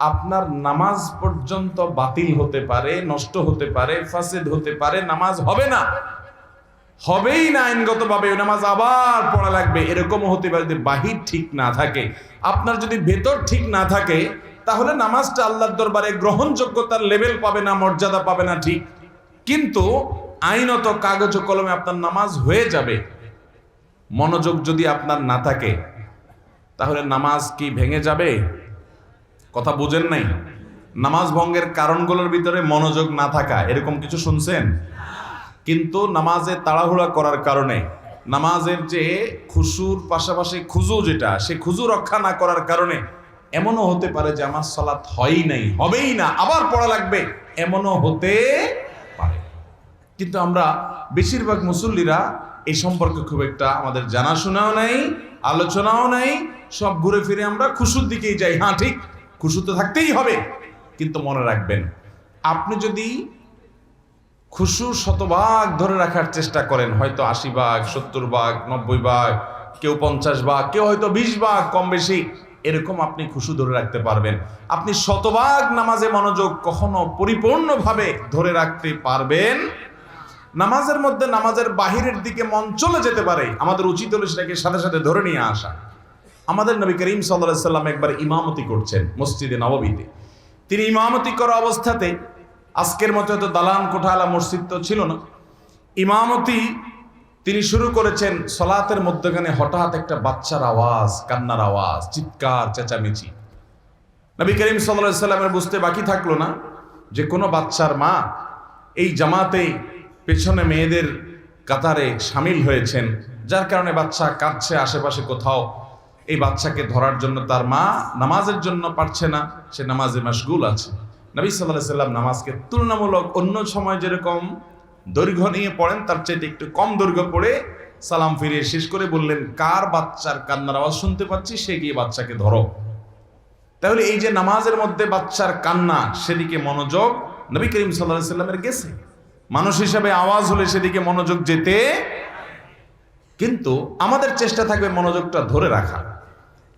আপনার নামাজ পর্যন্ত বাতিল হতে পারে, নষ্ট হতে পারে, ফাসেদ হতে পারে, নামাজ হবে না। হবেই না আইনগতভাবে, ওই নামাজ আবার পড়া লাগবে। এরকমও হতে পারে যদি বাহির ঠিক না থাকে। আপনার যদি ভেতর ঠিক না থাকে, তাহলে নামাজটা আল্লাহর দরবারে গ্রহণযোগ্যতার লেভেল পাবে না, মর্যাদা পাবে না ঠিক। কিন্তু আইনত কাগজ কলমে আপনার নামাজ হয়ে যাবে। মনোযোগ যদি আপনার না থাকে, তাহলে নামাজ কি ভেঙে যাবে? কথা বোঝেন নাই? নামাজ ভঙ্গের কারণগুলোর ভিতরে মনোযোগ না থাকা, এরকম কিছু শুনছেন? কিন্তু নামাজে তাড়াহুড়া করার কারণে, নামাজের যে খুশুর পাশাপাশি খুজু যেটা, সে খুজু রক্ষা না করার কারণে এমনও হতে পারে যে আমার সলাৎ হয়ই নাই, হবেই না, আবার পড়া লাগবে, এমনও হতে পারে। কিন্তু আমরা বেশিরভাগ মুসল্লিরা এই সম্পর্কে খুব একটা আমাদের জানাশোনাও নাই, আলোচনাও নাই, সব ঘুরে ফিরে আমরা খুশুর দিকেই যাই হ্যাঁ ঠিক? খুশু তো থাকতেই হবে। কিন্তু মনে রাখবেন, আপনি যদি খুশু শতভাগ ধরে রাখার চেষ্টা করেন, হয়তো আশি ভাগ, সত্তর ভাগ, নব্বই ভাগ, কেউ পঞ্চাশ ভাগ, কেউ হয়তো বিশ ভাগ, কম বেশি, এরকম আপনি খুশু ধরে রাখতে পারবেন। আপনি শতভাগ নামাজে মনোযোগ কখনো পরিপূর্ণভাবে ধরে রাখতে পারবেন। নামাজের মধ্যে নামাজের বাহিরের দিকে মন চলে যেতে পারে। আমাদের উচিত হলো সেটাকে সাথে সাথে ধরে নিয়ে আসা। আমাদের নবী করিম সাল্লাহ সাল্লাম একবার ইমামতি করছেন মসজিদে নববীতে। তিনি ইমামতি করা অবস্থাতে আজকের মতো হয়তো দালান কোঠালা মসজিদ তো ছিল না। ইমামতি তিনি শুরু করেছেন সলাতের মধ্যখানে হঠাৎ একটা বাচ্চার আওয়াজ, কান্নার আওয়াজ, চিৎকার, চেঁচামেচি। নবী করিম সাল্লাহ সাল্লামের বুঝতে বাকি থাকল না যে কোনো বাচ্চার মা এই জামাতে পেছনে মেয়েদের কাতারে সামিল হয়েছেন, যার কারণে বাচ্চা কাঁদছে আশেপাশে কোথাও। এই বাচ্চাকে ধরার জন্য তার মা নামাজের জন্য পারছে না, সে নামাজে মাসগুল আছে। নবী সাল্লাহ সাল্লাম নামাজকে তুলনামূলক অন্য সময় যেরকম দৈর্ঘ্য নিয়ে পড়েন, তার চাইতে একটু কম দৈর্ঘ্য পড়ে সালাম ফিরিয়ে শেষ করে বললেন, কার বাচ্চার কান্নার আওয়াজ শুনতে পাচ্ছি? সে গিয়ে বাচ্চাকে ধরো। তাহলে এই যে নামাজের মধ্যে বাচ্চার কান্না, সেদিকে মনোযোগ নবী করিম সাল্লাহ সাল্লামের গেছে। মানুষ হিসাবে আওয়াজ হলে সেদিকে মনোযোগ যেতে, কিন্তু আমাদের চেষ্টা থাকবে মনোযোগটা ধরে রাখা।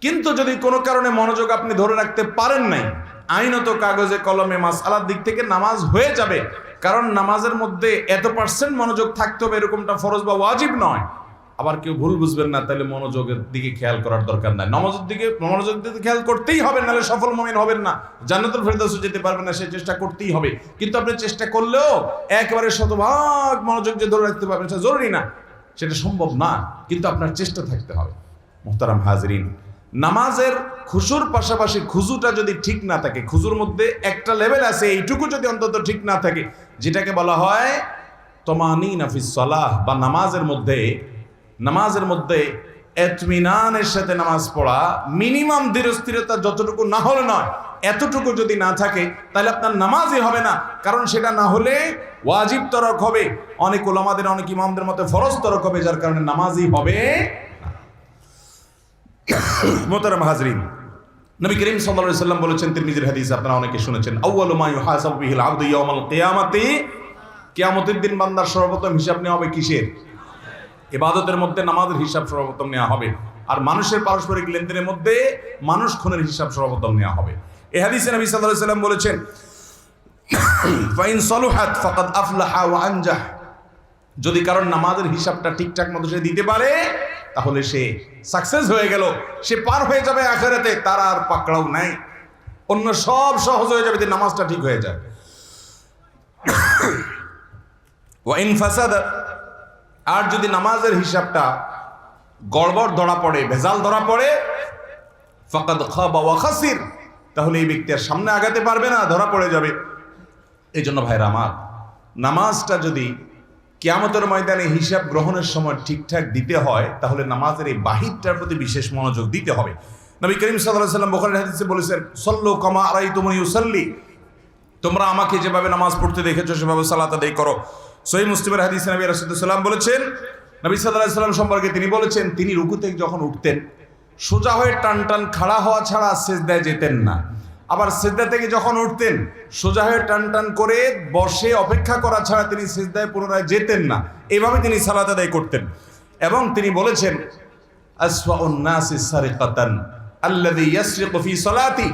কিন্তু যদি কোনো কারণে মনোযোগ আপনি ধরে রাখতে পারেন নাই, আইনত কাগজে, কলমে মাস আলার দিক থেকে নামাজ হয়ে যাবে। কারণ নামাজের মধ্যে এত পার্সেন্ট মনোযোগ থাকতে হবে এরকমটা ফরজ বা ওয়াজিব নয়। আবার কেউ ভুল বুঝবেন না, তাহলে মনোযোগের দিকে খেয়াল করার দরকার নাই। নামাজের দিকে, মনোযোগ দিকে খেয়াল করতেই হবে, নাহলে সফল মমিন হবেন না। জান্নাতুল ফেরদাউসে যেতে পারবেন না, সে চেষ্টা করতেই হবে। কিন্তু আপনি চেষ্টা করলেও একেবারে শতভাগ মনোযোগ যে ধরে রাখতে পারবেন, সেটা জরুরি না। সেটা সম্ভব না, কিন্তু আপনার চেষ্টা থাকতে হবে। মোহতারাম হাজরিন নামাজের খুশুর পাশাপাশি খুজুটা যদি ঠিক না থাকে, খুজুর মধ্যে একটা লেভেল আছে, এইটুকু যদি অন্তত ঠিক না থাকে, যেটাকে বলা হয় তমানি নাফিস সলাহ, বা নামাজের মধ্যে নামাজের মধ্যে এতমিনানের সাথে নামাজ পড়া মিনিমাম ধীরস্থিরতা যতটুকু না হলে নয়, এতটুকু যদি না থাকে, তাহলে আপনার নামাজই হবে না। কারণ সেটা না হলে ওয়াজিব তরক হবে, অনেক ওলামাদের, অনেক ইমামদের মতে ফরজ তরক হবে, যার কারণে নামাজই হবে মোতারাম হাজরিন, নবী করিম সাল্লাল্লাহু সাল্লাম বলেছেন, তিরমিজির হাদিস আপনারা অনেকে শুনেছেন, আউয়ালু মা ইউহাসাবু বিহিল আবদু ইয়াউমাল কিয়ামাতি কিয়ামতের দিন বান্দার সর্বপ্রথম হিসাব নেওয়া হবে কিসের? ইবাদতের মধ্যে নামাজের হিসাব সর্বপ্রথম নেওয়া হবে। আর মানুষের পারস্পরিক লেনদেনের মধ্যে মানুষ খুনের হিসাব সর্বপ্রথম নেওয়া হবে। এ হাদিসে নবী আলাইহি সাল্লাম বলেছেন, ফাইন সলুহাত ফাকাদ আফলাহা ওয়া আনজাহ যদি কারণ নামাজের হিসাবটা ঠিকঠাক মতো সে দিতে পারে তাহলে সে সাকসেস হয়ে গেল। সে পার হয়ে যাবে আখেরাতে, তার আর পাকড়াও নাই। অন্য সব সহজ হয়ে যাবে যে নামাজটা ঠিক হয়ে যায়। ওয়াইন ফাসাদ, আর যদি নামাজের হিসাবটা গড়বড় ধরা পড়ে, ভেজাল ধরা পড়ে ওয়া খাসির, তাহলে এই ব্যক্তি আর সামনে আগাতে পারবে না, ধরা পড়ে যাবে। এই জন্য ভাইরা আমার, নামাজটা যদি কিয়ামতের ময়দানে হিসাব গ্রহণের সময় ঠিকঠাক দিতে হয়, তাহলে নামাজের এই বাহিরটার প্রতি বিশেষ মনোযোগ দিতে হবে। নবী করিম সাল্লাহ সাল্লাম বোখারি হাদিসে বলেছেন, সল্লো কমা আড়াই তুমি ইউসাল্লি তোমরা আমাকে যেভাবে নামাজ পড়তে দেখেছ, সেভাবে সালাত আদায় করো। সহি মুসলিমের হাদিস নবী রাসুদুল্লাম বলেছেন, নবী সাল্লাহ সাল্লাম সম্পর্কে তিনি বলেছেন, তিনি রুকুতে যখন উঠতেন, সোজা হয়ে টান টান খাড়া হওয়া ছাড়া সেজদায় যেতেন না। আবার সিদ্ধা থেকে যখন উঠতেন, সোজা হয়ে টান টান করে বসে অপেক্ষা করা ছাড়া তিনি সিদ্ধায় পুনরায় যেতেন না। এভাবে তিনি সালাত আদায় করতেন। এবং তিনি বলেছেন আসফা নাসি সারিকাতান আল্লাযী ইয়াসরিকু ফি সালাতি।